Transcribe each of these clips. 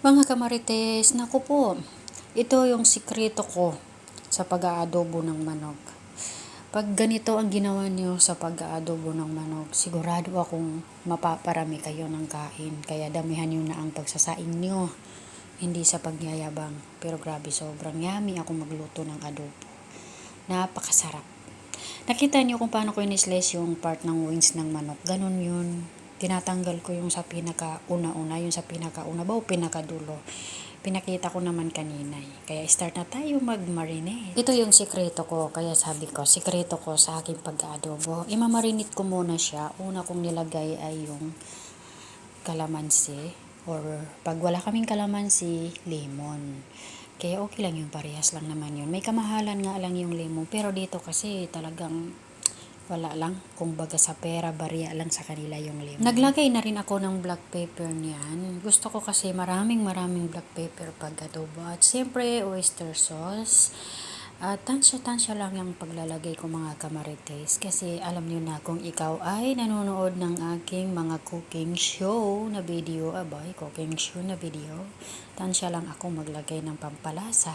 Mga kamarites, naku po, ito yung sikreto ko sa pag-aadobo ng manok. Pag ganito ang ginawa niyo sa pag-aadobo ng manok, sigurado akong mapaparami kayo ng kain. Kaya damihan niyo na ang pagsasaing niyo. Hindi sa pagyayabang, pero grabe sobrang yummy ako magluto ng adobo. Napakasarap. Nakita niyo kung paano ko in-slice yung part ng wings ng manok. Ganon yun tinatanggal ko yung sa pinaka una-una, yung sa pinaka una ba o pinakadulo. Pinakita ko naman kanina eh. Kaya start na tayo mag-marinate. Ito yung sikreto ko, kaya sabi ko, sikreto ko sa aking pag-adobo. Imamarinate ko muna siya. Una kong nilagay ay yung kalamansi or pag wala kaming kalamansi, lemon. Kaya okay lang yung parehas lang naman yun. May kamahalan nga lang yung lemon. Pero dito kasi talagang wala lang. Kung baga sa pera, barya lang sa kanila yung lemon. Naglagay na rin ako ng black pepper niyan. Gusto ko kasi maraming maraming black pepper pag adobo. At siyempre, oyster sauce. At tansya-tansya lang yung paglalagay ko mga kamarites. Kasi alam niyo na kung ikaw ay nanonood ng aking mga cooking show na video, abay, cooking show na video, tansya lang ako maglagay ng pampalasa.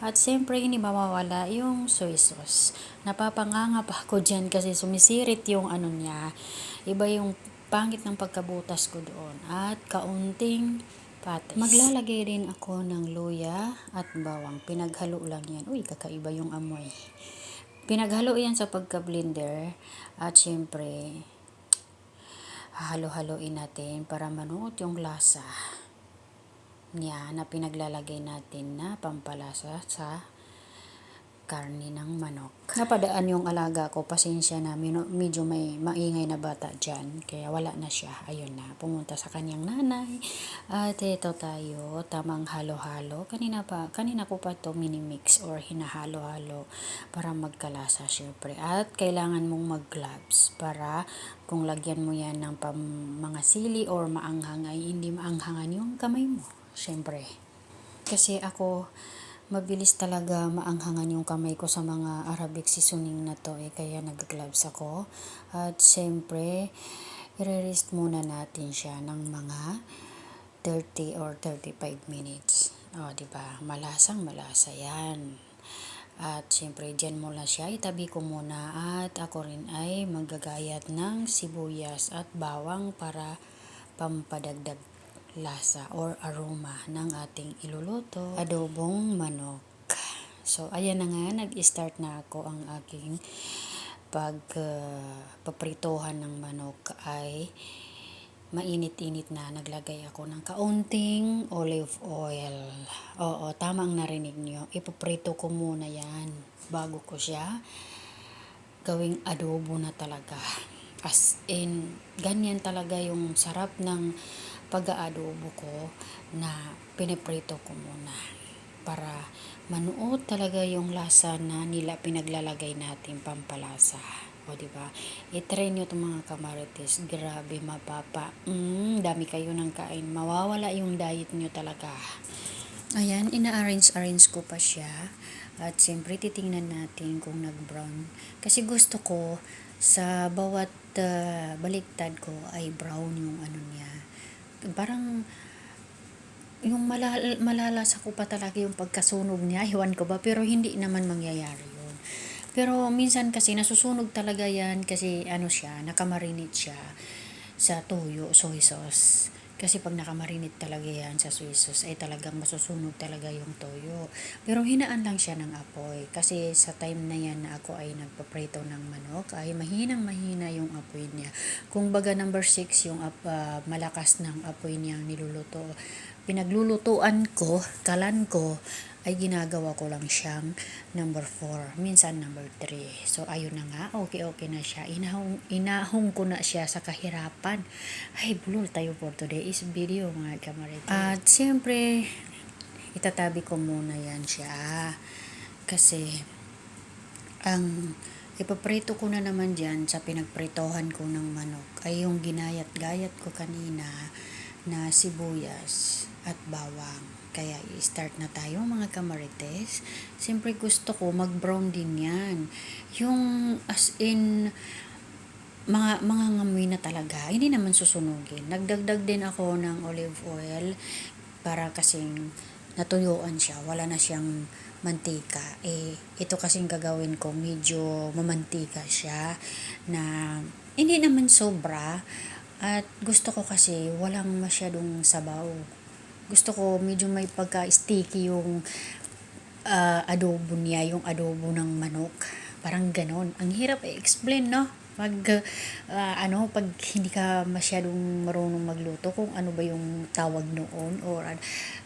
At siyempre, hindi mawawala yung soy sauce. Napapanganga pa ako dyan kasi sumisirit yung ano niya. Iba yung pangit ng pagkabutas ko doon. At kaunting patis. Maglalagay rin ako ng luya at bawang. Pinaghalo lang yan. Uy, kakaiba yung amoy. Pinaghalo yan sa pagka-blender. At syempre, halo-haloin natin para manuot yung lasa niya na pinaglalagay natin na pampalasa sa karni ng manok. Napadaan yung alaga ko, pasensya na, medyo may maingay na bata dyan, kaya wala na siya. Ayun na, pumunta sa kanyang nanay. At ito tayo, tamang halo-halo. Kanina pa, kanina ko pa to mini-mix or hinahalo-halo para magkalasa syempre. At kailangan mong mag-gloves para kung lagyan mo yan ng pam, mga sili or maanghang ay hindi maanghangan yung kamay mo. Syempre. Kasi ako, mabilis talaga maanghangan yung kamay ko sa mga Arabic seasoning na to eh, kaya nag-gloves ako. At siyempre, i-rest muna natin siya ng mga 30 or 35 minutes. O, di ba? Malasang malasa yan. At siyempre, dyan muna siya. Itabi ko muna at ako rin ay magagayat ng sibuyas at bawang para pampadagdag lasa or aroma ng ating iluluto adobong manok. So, ayan na nga, nag-start na ako ang aking pag uh, ng manok ay mainit-init na naglagay ako ng kaunting olive oil. Oo, tama ang narinig nyo. Ipaprito ko muna yan bago ko siya gawing adobo na talaga. As in, ganyan talaga yung sarap ng pag-aadobo ko na piniprito ko muna para manuot talaga yung lasa na nila pinaglalagay natin pampalasa. O, di ba? I-try nyo itong mga kamarites. Grabe, mapapa. Mm, dami kayo ng kain. Mawawala yung diet nyo talaga. Ayan, ina-arrange-arrange ko pa siya. At siyempre, titingnan natin kung nag-brown. Kasi gusto ko, sa bawat uh, baliktad ko ay brown yung ano niya. Parang yung malala, malalasa ko pa talaga yung pagkasunog niya. Iwan ko ba? Pero hindi naman mangyayari yun. Pero minsan kasi nasusunog talaga yan kasi ano siya, nakamarinate siya sa toyo, soy sauce. Kasi pag nakamarinate talaga yan sa soy sauce, ay talagang masusunog talaga yung toyo. Pero hinaan lang siya ng apoy. Kasi sa time na yan na ako ay nagpaprito ng manok, ay mahinang mahina yung apoy niya. Kung baga number 6 yung uh, malakas ng apoy niya niluluto. Pinaglulutuan ko, kalan ko, ay ginagawa ko lang siyang number 4, minsan number 3. So, ayun na nga, okay-okay na siya. Inahong, inahong ko na siya sa kahirapan. Ay, bulol tayo for today's video, mga kamarito. At, siyempre, itatabi ko muna yan siya. Kasi, ang ipaprito ko na naman dyan sa pinagpritohan ko ng manok ay yung ginayat-gayat ko kanina na sibuyas at bawang. Kaya i-start na tayo mga kamarites. Siyempre gusto ko mag-brown din yan. Yung as in mga mga ngamoy na talaga, hindi naman susunugin. Nagdagdag din ako ng olive oil para kasing natuyuan siya, wala na siyang mantika. Eh, ito kasing gagawin ko, medyo mamantika siya na hindi naman sobra at gusto ko kasi walang masyadong sabaw. Gusto ko medyo may pagka-sticky yung ah, adobo niya, yung adobo ng manok. Parang ganon. Ang hirap i-explain, no? Pag, ah, ano, pag hindi ka masyadong marunong magluto, kung ano ba yung tawag noon, or ano,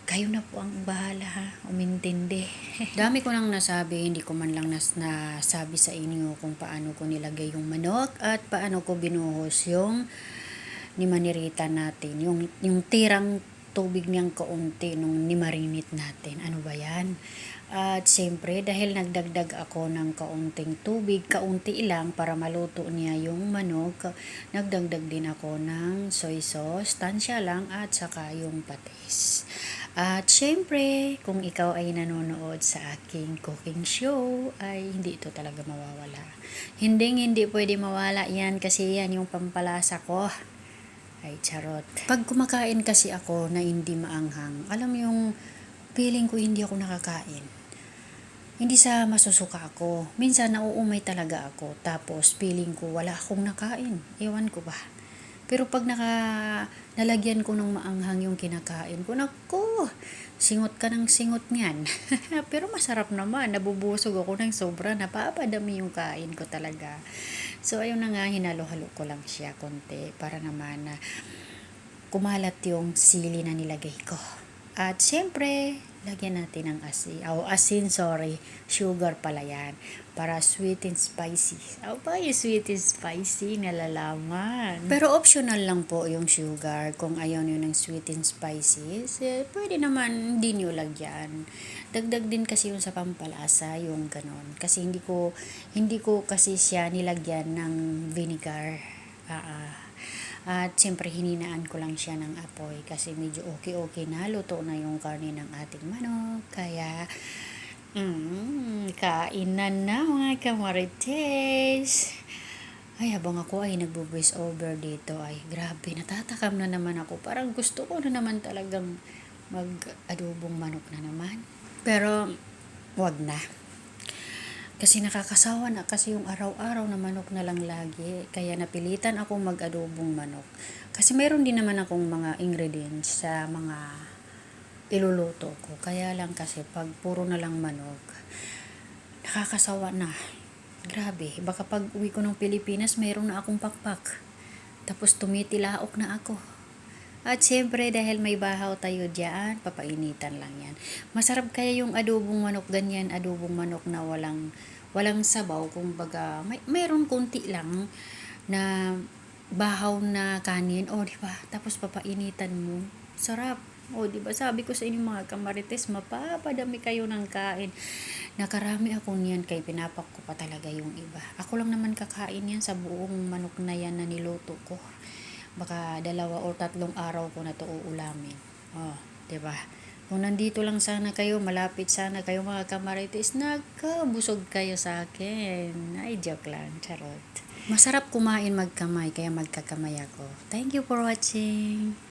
kayo na po ang bahala ha, umintindi. Dami ko nang nasabi, hindi ko man lang nas, nasabi sa inyo kung paano ko nilagay yung manok at paano ko binuhos yung ni Manirita natin. Yung, yung tirang tubig niyang kaunti nung nimarinit natin. Ano ba yan? At siyempre, dahil nagdagdag ako ng kaunting tubig, kaunti lang para maluto niya yung manok, nagdagdag din ako ng soy sauce, tansya lang, at saka yung patis. At syempre, kung ikaw ay nanonood sa aking cooking show, ay hindi ito talaga mawawala. Hindi, hindi pwede mawala yan kasi yan yung pampalasa ko. Ay, charot. Pag kumakain kasi ako na hindi maanghang, alam yung feeling ko hindi ako nakakain. Hindi sa masusuka ako. Minsan nauumay talaga ako. Tapos feeling ko wala akong nakain. Ewan ko ba. Pero pag naka, nalagyan ko ng maanghang yung kinakain ko, naku, singot ka ng singot niyan. Pero masarap naman, nabubusog ako ng sobra, napapadami yung kain ko talaga. So, ayun na nga, hinalo-halo ko lang siya konti para naman na kumalat yung sili na nilagay ko. At syempre, lagyan natin ng asin. Oh, asin, sorry. Sugar pala yan. Para sweet and spicy. Oh, pa yung sweet and spicy, nalalaman. Pero optional lang po yung sugar. Kung ayaw nyo ng sweet and spicy, eh, pwede naman hindi nyo lagyan. Dagdag din kasi yung sa pampalasa, yung ganon. Kasi hindi ko, hindi ko kasi siya nilagyan ng vinegar. Ah, ah. At siyempre hininaan ko lang siya ng apoy kasi medyo okay-okay na luto na yung karne ng ating manok. Kaya, mm, kainan na mga kamarites. Ay, habang ako ay nagbo-voice over dito, ay grabe, natatakam na naman ako. Parang gusto ko na naman talagang mag-adobong manok na naman. Pero, wag na. Kasi nakakasawa na kasi yung araw-araw na manok na lang lagi. Kaya napilitan akong mag-adobong manok. Kasi meron din naman akong mga ingredients sa mga iluluto ko. Kaya lang kasi pag puro na lang manok, nakakasawa na. Grabe, baka pag uwi ko ng Pilipinas, meron na akong pakpak. Tapos tumitilaok na ako. At syempre, dahil may bahaw tayo dyan, papainitan lang yan. Masarap kaya yung adobong manok, ganyan, adobong manok na walang, walang sabaw. Kung baga, may, mayroon konti lang na bahaw na kanin. O, di ba? Tapos papainitan mo. Sarap. O, di ba? Sabi ko sa inyo mga kamarites, mapapadami kayo ng kain. Nakarami ako niyan kay pinapak ko pa talaga yung iba. Ako lang naman kakain yan sa buong manok na yan na niluto ko baka dalawa o tatlong araw ko na to uulamin. Oh, 'di ba? Kung nandito lang sana kayo, malapit sana kayo mga kamarites, nagkabusog kayo sa akin. Ay, joke lang, charot. Masarap kumain magkamay, kaya magkakamay ako. Thank you for watching.